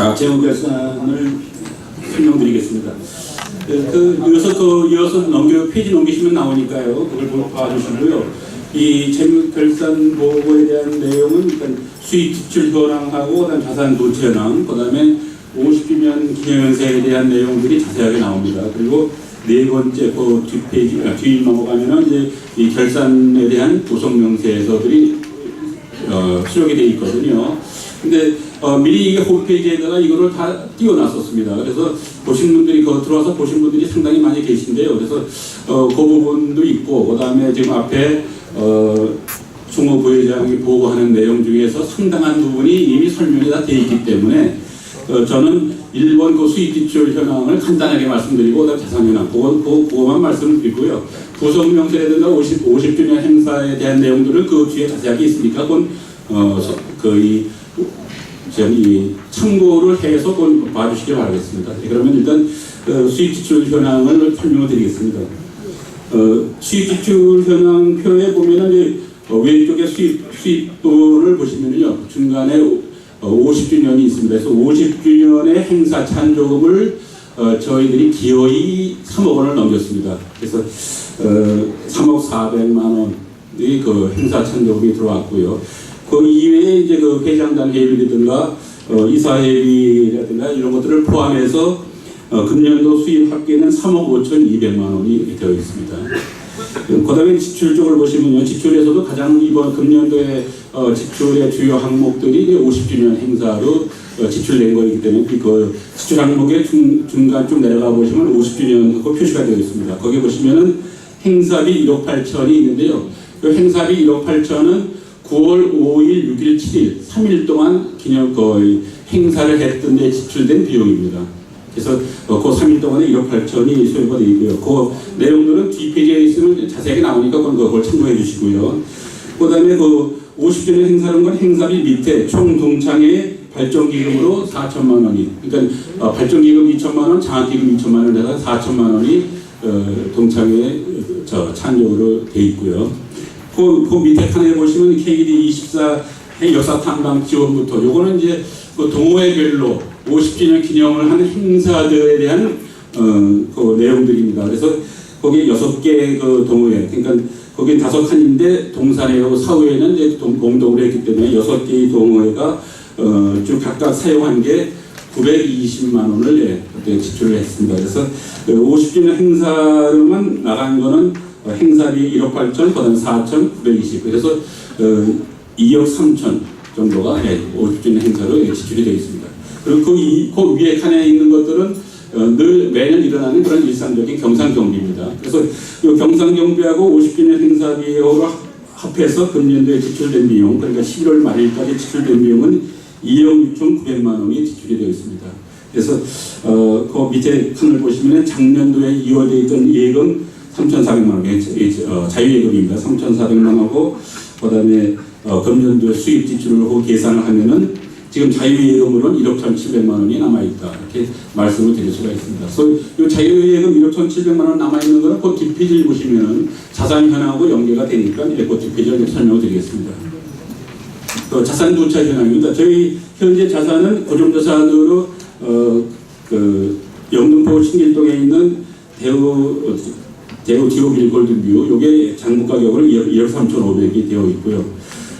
자, 재무 결산을 설명드리겠습니다. 그, 그 이어서 그 이어서 넘겨 페이지 넘기시면 나오니까요. 그걸 보- 봐주시고요. 이 재무 결산 보고에 대한 내용은 일단 수익 지출 현황하고 그다음 자산 도체 현황, 그다음에 50주년 기념연세에 대한 내용들이 자세하게 나옵니다. 그리고 네 번째 그 뒷페이지 아, 뒤 넘어가면은 이제 이 결산에 대한 구성 명세서들이 어, 수록이 돼 있거든요. 근데 어, 미리 이게 홈페이지에다가 이거를 다 띄워놨었습니다. 그래서 보신 분들이 그 들어와서 보신 분들이 상당히 많이 계신데요. 그래서 어, 그 부분도 있고 그다음에 지금 앞에 어, 총무 부회장이 보고하는 내용 중에서 상당한 부분이 이미 설명이 다 돼 있기 때문에 어, 저는 1번 그 수익 지출 현황을 간단하게 말씀드리고 자산 현황 그거, 그거, 그거만 말씀드리고요. 구성 명세라든가 50, 50주년 행사에 대한 내용들은 그 뒤에 자세하게 있으니까 그건 어, 그이 저기 참고를 해서 봐주시기 바라겠습니다. 네, 그러면 일단 그 수익 지출 현황을 설명을 드리겠습니다. 어, 수익 지출 현황표에 보면은 어, 왼쪽에 수입 수입도를 보시면요 중간에 어, 50주년이 있습니다. 그래서 50주년의 행사 찬조금을 어, 저희들이 기어이 3억 원을 넘겼습니다. 그래서 어, 3억 4백만 원의 그 행사 찬조금이 들어왔고요. 그 이외에 이제 그 회장단 회비라든가 어, 이사회비라든가 이런 것들을 포함해서 어, 금년도 수입 합계는 3억 5천 2백만 원이 되어 있습니다. 그 다음에 지출 쪽을 보시면요. 지출에서도 가장 이번 금년도에 어, 지출의 주요 항목들이 이제 50주년 행사로 어, 지출된 거이기 때문에 그 지출 항목의 중, 중간 좀 내려가 보시면 50주년하고 표시가 되어 있습니다. 거기 보시면은 행사비 1억 8천이 있는데요. 그 행사비 1억 8천은 9월 5일, 6일, 7일 3일 동안 기념 거의 행사를 했던 데 지출된 비용입니다. 그래서 어, 그 3일 동안에 1억 8천이 소요가 되어 있고요. 그 내용들은 뒷페이지에 있으면 자세하게 나오니까 그걸 참고해 주시고요. 그 다음에 그 50주년 행사는 건 행사비 밑에 총 동창회 발전기금으로 4천만 원이 그러니까 어, 발전기금 2천만 원, 장학기금 2천만 원에다가 4천만 원이 어, 동창회 저 찬조로 돼 있고요. 그, 그 밑에 칸에 보시면 KD 24 역사 탐방 지원부터 요거는 이제 그 동호회별로 50주년 기념을 하는 행사들에 대한 어, 그 내용들입니다. 그래서 거기 여섯 개 그 동호회, 그러니까 거기 다섯 칸인데 동산회하고 사후회는 이제 동, 공동으로 했기 때문에 여섯 개의 동호회가 어, 쭉 각각 사용한 게 920만 원을 예, 지출을 했습니다. 그래서 그 50주년 행사로만 나간 거는 어, 행사비 1억 8천, 그다음 4천 920. 그래서 어, 2억 3천 정도가 예, 50주년 행사로 예, 지출이 되어 있습니다. 그리고 그, 이, 그 위에 칸에 있는 것들은 어, 늘 매년 일어나는 그런 일상적인 경상경비입니다. 그래서 이 경상경비하고 50주년 행사비로 합해서 금년도에 지출된 비용, 그러니까 11월 말일까지 지출된 비용은 2억 6천 9백만 원이 지출이 되어 있습니다. 그래서 어, 그 밑에 칸을 보시면 작년도에 2월에 있던 예금 3,400만 원, 어, 자유예금입니다. 3,400만 원하고 그다음에 어, 금년도에 수입 지출을 계산을 하면은 지금 자유예금으로는 1억 1,700만 원이 남아있다. 이렇게 말씀을 드릴 수가 있습니다. 그래서 이 자유예금 1억 1,700만 원 남아있는 거는 그 뒷페이지를 보시면은 자산 현황하고 연계가 되니까 이제 그 뒷페이지를 설명을 드리겠습니다. 그 자산 도차 현황입니다. 저희 현재 자산은 고정자산으로 어, 그 영등포 신길동에 있는 대우 대우 디오 빌골드뷰 요게 장부 가격으로 2억, 2억 3,500이 되어 있고요.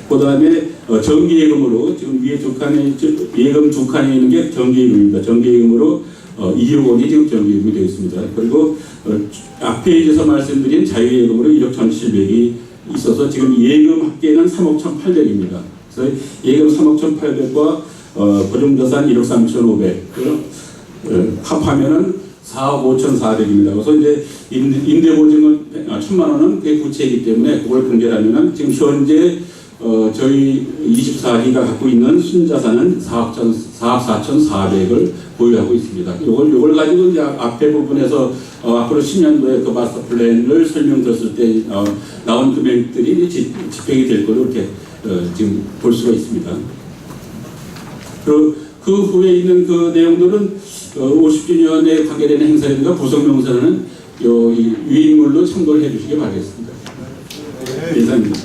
그 다음에 어, 정기예금으로 지금 위에 두 칸에 예금 두 칸에 있는 게 정기예금입니다. 정기예금으로 어, 2억 원이 지금 정기예금이 되어 있습니다. 그리고 어, 앞 페이지에서 말씀드린 자유예금으로 1억 1,700이 있어서 지금 예금 합계는 3억 1,800입니다. 그래서 예금 3억 1,800과 어, 보증자산 1억 3,500 어, 합하면은 4억 5,400입니다. 그래서 이제 임대, 임대 보증은 1,000만 원은 그게 구체이기 때문에 그걸 분결하면은 지금 현재 어, 저희 24기가 갖고 있는 순자산은 4억, 4억 4,400을 보유하고 있습니다. 요걸, 요걸 가지고 이제 앞에 부분에서 어, 앞으로 10년도에 그 마스터 플랜을 설명드렸을 때 어, 나온 금액들이 집, 집행이 될 걸로 이렇게 어, 지금 볼 수가 있습니다. 그리고 그 후에 있는 그 내용들은 어, 50주년에 관계되는 행사라든가 구성명사는 요 이- 유인물로 참고를 해주시기 바라겠습니다. 이상입니다.